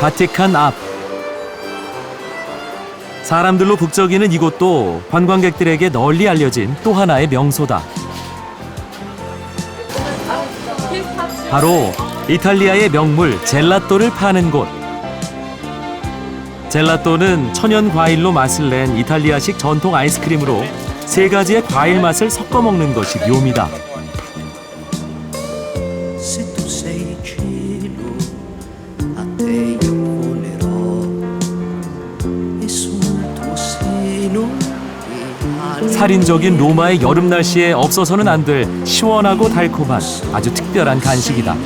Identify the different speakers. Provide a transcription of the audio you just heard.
Speaker 1: 바티칸 앞 사람들로 북적이는 이곳도 관광객들에게 널리 알려진 또 하나의 명소다. 바로 이탈리아의 명물 젤라또를 파는 곳. 젤라또는 천연 과일로 맛을 낸 이탈리아식 전통 아이스크림으로 세 가지의 과일 맛을 섞어 먹는 것이 묘미다. 살인적인 로마의 여름 날씨에 없어서는 안 될 시원하고 달콤한 아주 특별한 간식이다.